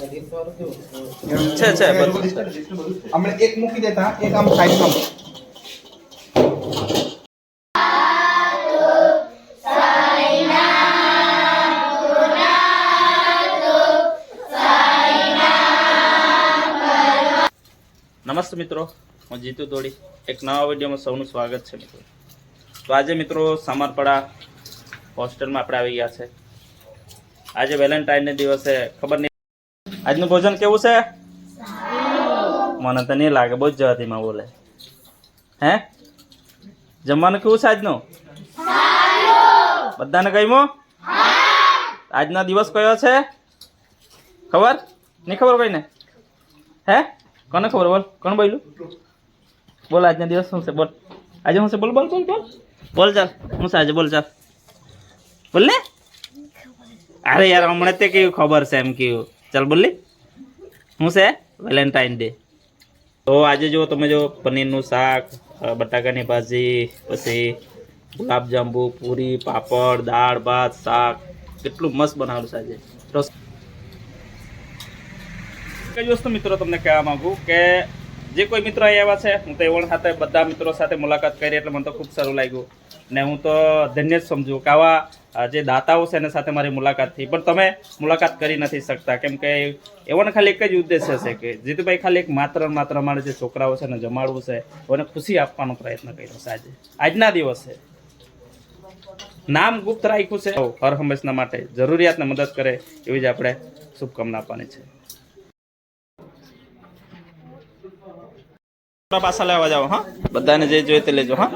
છે છે હમણાં એક મૂકી દેતા એક આમ સાઈડમાં નમસ્તે મિત્રો હું જીતુ દોડી એક નવા વિડીયોમાં સૌનું સ્વાગત છે મિત્રો. તો આજે મિત્રો સામરપડા હોસ્ટેલમાં આપણે આવી ગયા છે. આજે વેલેન્ટાઇનને દિવસે ખબર નહીં આજનું ભોજન કેવું છે? મને તો નહીં લાગે, બહુ જવાતીમાં બોલે. હે? જમવાનું કેવું છે આજનું? બધાને કહ્યું આજનો દિવસ કયો છે? ખબર? નહીં ખબર કોઈને? હે? કોને ખબર? બોલ. કોણ બોલ્યું? બોલ, આજના દિવસ શું છે? બોલ. આજે શું છે? બોલ બોલ બોલ બોલ. બોલ, ચાલ. શું છે આજે? બોલ, ચાલ. બોલ ને? અરે યાર, હમણાં તે કેવું ખબર છે એમ કેવું. ચાલ બોલી શું છે? વેલેન્ટાઇન ડે તો આજે જો તમે જો પનીરનું શાક બટાકાની ભાજી પછી ગુલાબજાંબુ પૂરી પાપડ દાળ ભાત શાક કેટલું મસ્ત બનાવેલું છે આજે. કઈ વસ્તુ મિત્રો તમને કહેવા માંગુ કે જે કોઈ મિત્રો અહીં આવ્યા છે હું તો એવણ સાથે બધા મિત્રો સાથે મુલાકાત કરી એટલે મને તો ખૂબ સારું લાગ્યું. ને હું તો ધન્ય જ સમજુ કે આવા જે દાતાઓ છે એના સાથે મારી મુલાકાત થઈ. પણ તમે મુલાકાત કરી નથી શકતા. કેમ કે એવોને ખાલી એક જ ઉદ્દેશ્ય છે કે જીતુભાઈ ખાલી એક માત્ર માત્ર અમારે જે છોકરાઓ છે ને જમાડવું છે એને ખુશી આપવાનો પ્રયત્ન કર્યો છે આજે. આજના દિવસે નામ ગુપ્ત રાખ્યું છે. હર હંમેશના માટે જરૂરિયાતને મદદ કરે એવી જ આપણે શુભકામના આપવાની છે. પાછા લેવા જાઓ, હા? બધાને જે જોઈએ તે લેજો, હા?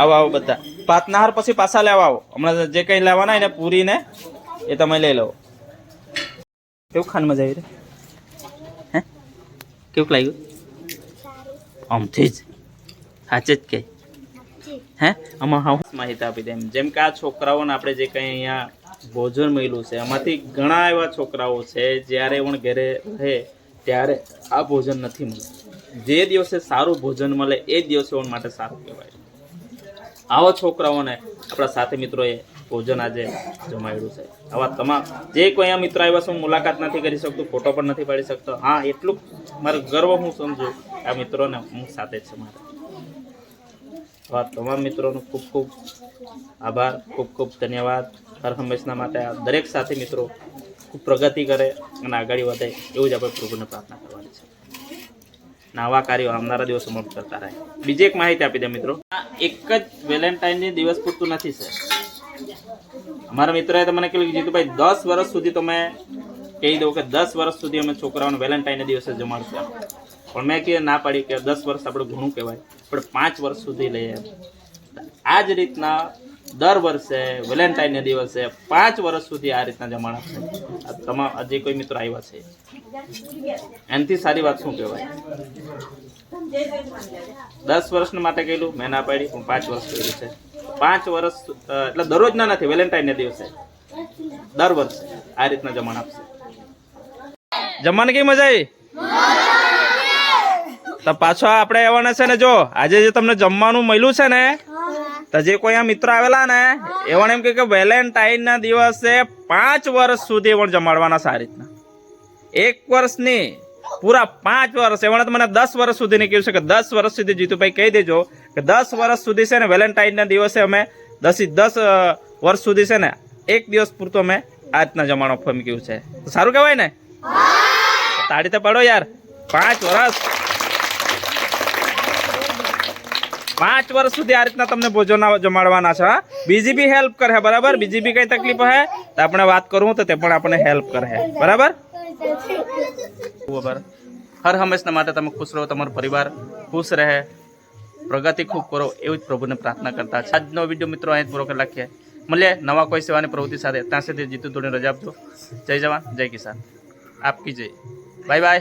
આવો આવો બધા. પાતનાહાર પછી પાછા લેવા આવો. હમણાં જે કંઈ લેવાના એને પૂરીને એ તમે લઈ લો. કેવું ખાન મજા આવી રે હે? કેવું લાગ્યું? આમથી જ. સાચે જ કે. હે? આમાં હા માહિતી આપી દે જેમ કે આ છોકરાઓને આપણે જે કંઈ અહીંયા ભોજન મળ્યું છે એમાંથી ઘણા એવા છોકરાઓ છે, જ્યારે પણ ઘરે રહે ત્યારે આ ભોજન નથી મળતું. જે દિવસે સારું ભોજન મળે, એ દિવસે માટે સારું કહેવાય. આવા છોકરાઓને આપણા સાથે મિત્રોએ ભોજન આજે જમાડ્યું છે. આવા તમામ જે કોઈ આ મિત્ર આવ્યા છે, હું મુલાકાત નથી કરી શકતો, ફોટો પણ નથી પાડી શકતો. હા, એટલું મારો ગર્વ હું સમજુ આ મિત્રોને હું સાથે છે મારે આવા તમામ મિત્રોનો ખૂબ ખૂબ આભાર, ખૂબ ખૂબ ધન્યવાદ. હર હંમેશના માટે આ દરેક સાથી મિત્રો ખૂબ પ્રગતિ કરે અને આગળ વધે એવું જ આપણે પ્રભુને પ્રાર્થના કરવાની છે. આવા કાર્યો આવનારા દિવસોમાં કરતા રહે. બીજી એક માહિતી આપી દે મિત્રો. એક જ વેલેન્ટાઇનની દિવસ પૂરતું નથી સર મારા મિત્રોએ મને કહ્યું કે જીતુભાઈ, દસ વર્ષ સુધી તમે કહી દઉં કે દસ વર્ષ સુધી અમે છોકરાઓને વેલેન્ટાઇનના દિવસે જમાડશું પણ મેં કે ના પાડી કે દસ વર્ષ આપણે ઘણું કહેવાય, પણ પાંચ વર્ષ સુધી લઈએ આ જ રીતના દર વર્ષે વેલેન્ટાઇનના દિવસે પાંચ વર્ષ સુધી આ રીતના જમાડા છે. તમામ જે કોઈ મિત્રો આવ્યા છે, એનાથી સારી વાત શું કહેવાય? દસ વર્ષના માટે કહેલું, મેં ના પાડી, પણ પાંચ વર્ષ કર્યું છે. પાંચ વર્ષ એટલે દરરોજના નથી, વેલેન્ટાઇનના દિવસે. દર વર્ષે આ રીતના જમણ આપશે. જમવાની કઈ મજા આવી? તો પાછો આપણે આવવાના છે ને જો, આજે જે તમને જમવાનું મળ્યું છે ને તો જે કોઈ આ મિત્રો આવેલા ને એવાને એમ કે વેલેન્ટાઇન ના દિવસે પાંચ વર્ષ સુધી પણ જમાડવાના સારી રીતના. એક વર્ષની પૂરા પાંચ વર્ષ એવાને તો મને દસ વર્ષ સુધીની કહ્યું છે કે દસ વર્ષ સુધી જીતુભાઈ કહી દેજો કે દસ વર્ષ સુધી છે ને વેલેન્ટાઇન ના દિવસે અમે દસ દસ વર્ષ સુધી છે ને એક દિવસ પૂરતો અમે આ રીતના જમાડો ફમી ગયું છે. સારું કહેવાય ને? તાળી તો પડો યાર. પાંચ વર્ષ. પાંચ વર્ષ સુધી આ રીતના તમને ભોજન જમાડવાના છે બીજી બી હેલ્પ કરે બરાબર? બીજી બી કઈ તકલીફ હે? તો આપણે વાત કરું તો તે પણ આપણને હેલ્પ કરે બરાબર? બરાબર હર હંમેશના માટે તમે ખુશ રહો, તમારો પરિવાર ખુશ રહે. પ્રગતિ ખૂબ કરો, એવી જ પ્રભુને પ્રાર્થના કરતા છે. આજનો વીડિયો મિત્રો અહીં પૂરો કરી નાખીએ. મળીએ નવા કોઈ સેવાની પ્રવૃત્તિ સાથે. ત્યાં સુધી જીતુ તોડીને રજા આપજો. જય જવાન, જય કિસાન. આપકી જય. Bye bye